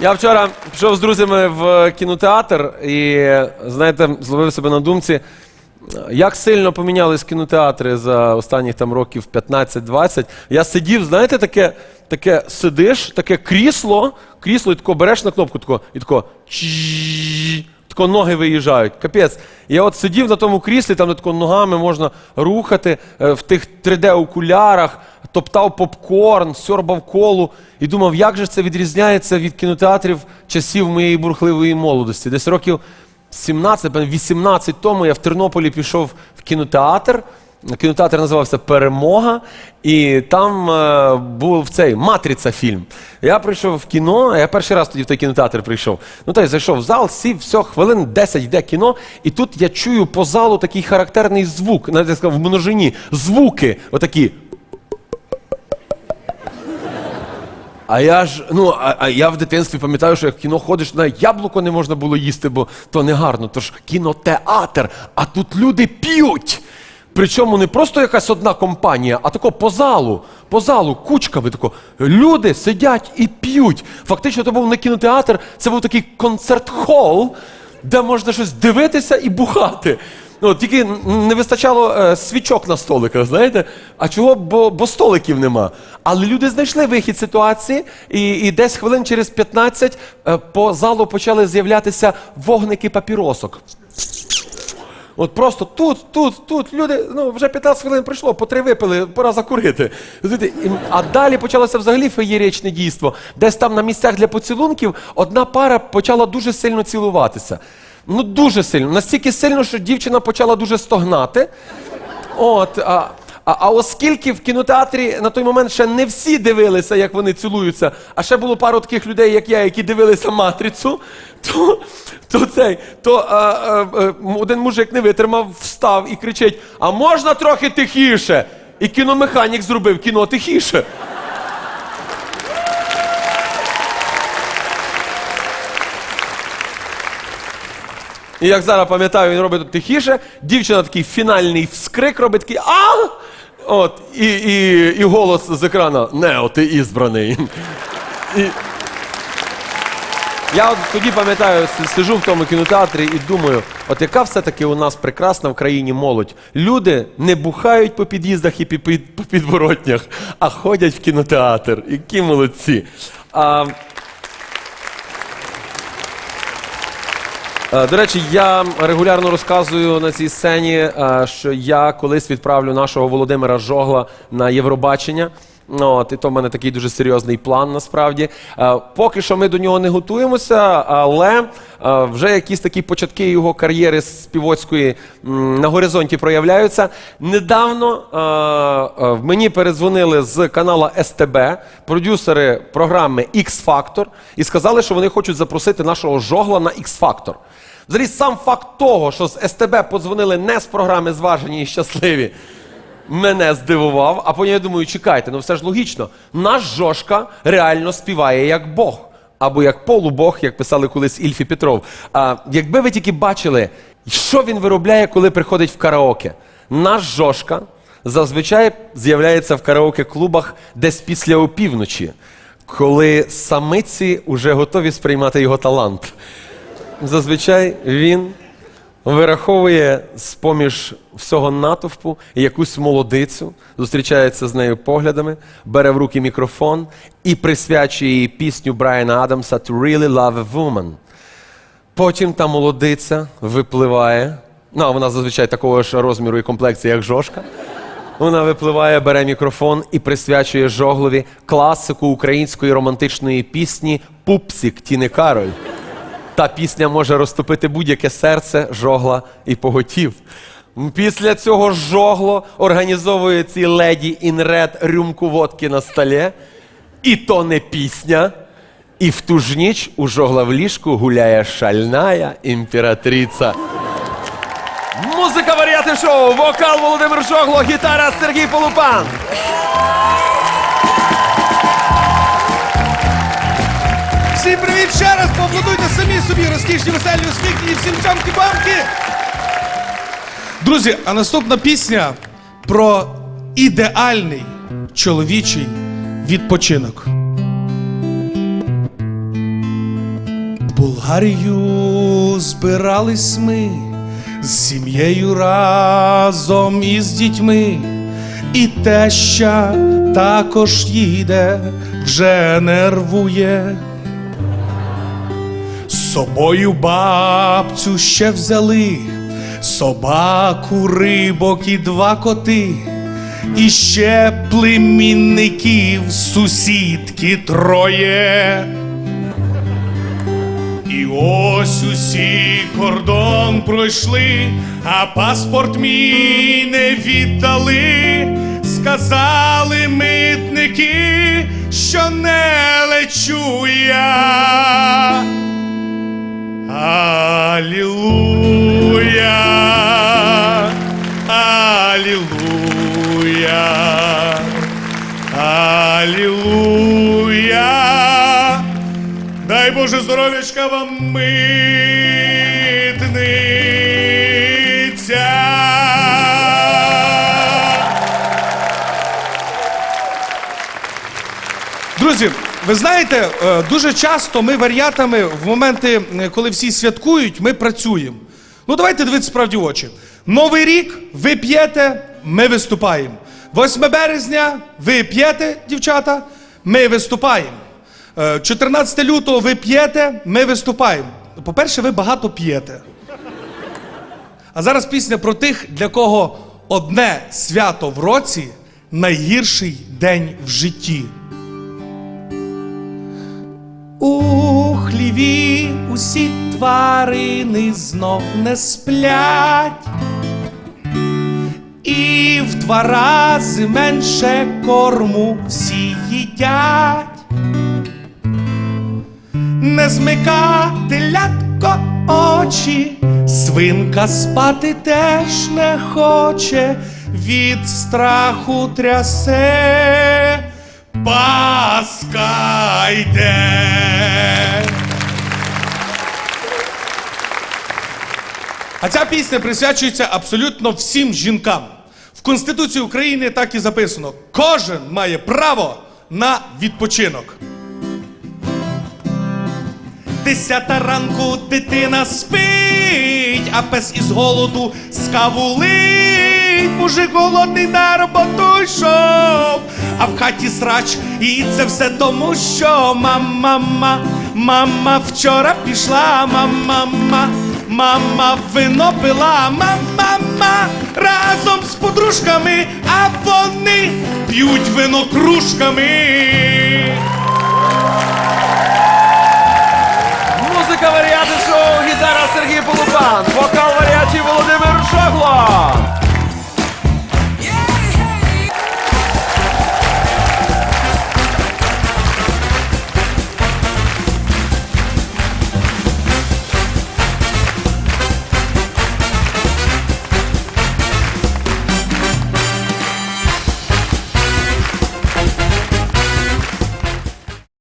Я вчора пішов з друзями в кінотеатр і, знаєте, зловив себе на думці, як сильно помінялись кінотеатри за останніх там років 15-20. Я сидів, знаєте, таке, таке сидиш, таке крісло, крісло, і тако береш на кнопку, тако, і тако чжжж, тако ноги виїжджають. Капець. Я от сидів на тому кріслі, там тако ногами можна рухати е, в тих 3D-окулярах, топтав попкорн, сьорбав колу і думав, як же це відрізняється від кінотеатрів часів моєї бурхливої молодості. Десь років 17, напевно, 18 тому я в Тернополі пішов в кінотеатр. Кінотеатр називався Перемога, і там е, був цей Матриця фільм. Я прийшов в кіно, я перший раз тоді в той кінотеатр прийшов. Ну та й зайшов в зал, сів, все, хвилин 10 йде кіно, і тут я чую по залу такий характерний звук, навіть я сказав, в множині, звуки, отакі. А я ж, ну, а, а я в дитинстві пам'ятаю, що як в кіно ходиш, навіть яблуко не можна було їсти, бо то не гарно. Тож кінотеатр, а тут люди п'ють. Причому не просто якась одна компанія, а тако по залу, по залу, кучками тако. Люди сидять і п'ють. Фактично, то був не кінотеатр, це був такий концерт-хол, де можна щось дивитися і бухати. Ну, тільки не вистачало е, свічок на столиках, знаєте? А чого? Бо, бо столиків нема. Але люди знайшли вихід ситуації, і, і десь хвилин через 15 е, по залу почали з'являтися вогники папіросок. От просто тут, тут, тут люди, ну вже 15 хвилин пройшло, по три випили, пора закурити. А далі почалося взагалі феєричне дійство. Десь там на місцях для поцілунків одна пара почала дуже сильно цілуватися. Ну дуже сильно. Настільки сильно, що дівчина почала дуже стогнати. От, а, а, а оскільки в кінотеатрі на той момент ще не всі дивилися, як вони цілуються, а ще було пару таких людей, як я, які дивилися матрицю, то, то цей, то а, а, а, один мужик не витримав, встав і кричить: А можна трохи тихіше? І кіномеханік зробив кіно тихіше. І як зараз пам'ятаю, він робить тут тихіше, дівчина такий фінальний вскрик робить такий а! От, і, і, і голос з екрана Нео, ти ізбраний. І... Я от тоді пам'ятаю, сижу в тому кінотеатрі і думаю, от яка все-таки у нас прекрасна в країні молодь. Люди не бухають по під'їздах і по підворотнях, а ходять в кінотеатр. Які молодці. А, До речі, я регулярно розказую на цій сцені, е, що я колись відправлю нашого Володимира Жогла на Євробачення. От, і то в мене такий дуже серйозний план насправді. Е, Поки що ми до нього не готуємося, але е, вже якісь такі початки його кар'єри співоцької на горизонті проявляються. Недавно е, е, мені передзвонили з канала СТБ, продюсери програми X Factor, і сказали, що вони хочуть запросити нашого жогла на X Factor. Взагалі, сам факт того, що з СТБ подзвонили не з програми Зважені і щасливі, мене здивував. А потім я думаю, чекайте, ну все ж логічно. Наш Жошка реально співає як Бог. Або як полубог, як писали колись Ільфі Петров. А якби ви тільки бачили, що він виробляє, коли приходить в караоке. Наш Жошка зазвичай з'являється в караоке-клубах десь після опівночі, коли самиці вже готові сприймати його талант. Зазвичай він вираховує з-поміж всього натовпу якусь молодицю, зустрічається з нею поглядами, бере в руки мікрофон і присвячує їй пісню Брайана Адамса «To really love a woman». Потім та молодиця випливає. Ну, а вона зазвичай такого ж розміру і комплекції, як Жошка. Вона випливає, бере мікрофон і присвячує Жоглові класику української романтичної пісні Пупсік Тіни Кароль. Та пісня може розтопити будь-яке серце, жогла і поготів. Після цього жогло організовує цій леді інред рюмку водки на столі. І то не пісня. І в ту ж ніч у жогла в ліжку гуляє шальная імператриця. Музика варіати шоу, вокал Володимир Жогло, гітара Сергій Полупан. Всім привіт ще раз! Поаплодуйте самі собі розкішні, веселі, усміхнені, всім цямки-бамки! Друзі, а наступна пісня про ідеальний чоловічий відпочинок. Болгарію збирались ми з сім'єю разом із дітьми, і теща також їде, вже нервує. Собою бабцю ще взяли, собаку, рибок і два коти, і ще племінників сусідки троє. І ось усі кордон пройшли, а паспорт мій не віддали. Сказали митники, що не лечу я. Алілуя, Алілуя, Алілуя. Дай Боже здоров'ячка вам митниця. Друзі, Ви знаєте, е, дуже часто ми варіатами в моменти, е, коли всі святкують, ми працюємо. Ну давайте дивитися справді в очі. Новий рік ви п'єте, ми виступаємо. 8 березня ви п'єте, дівчата, ми виступаємо. Е, 14 лютого ви п'єте, ми виступаємо. По-перше, ви багато п'єте. А зараз пісня про тих, для кого одне свято в році найгірший день в житті. Хліві усі тварини знов не сплять, і в два рази менше корму всі їдять. Не змикати лятко очі, свинка спати теж не хоче, від страху трясе, Паска йде. А ця пісня присвячується абсолютно всім жінкам. В Конституції України так і записано: кожен має право на відпочинок. Десята ранку дитина спить, а пес із голоду скавулить. Мужик голодний на роботу йшов, а в хаті срач, і це все тому, що мама, мама, мама вчора пішла, мама, мама, мама вино пила, мама, мама разом з подружками, а вони п'ють вино кружками.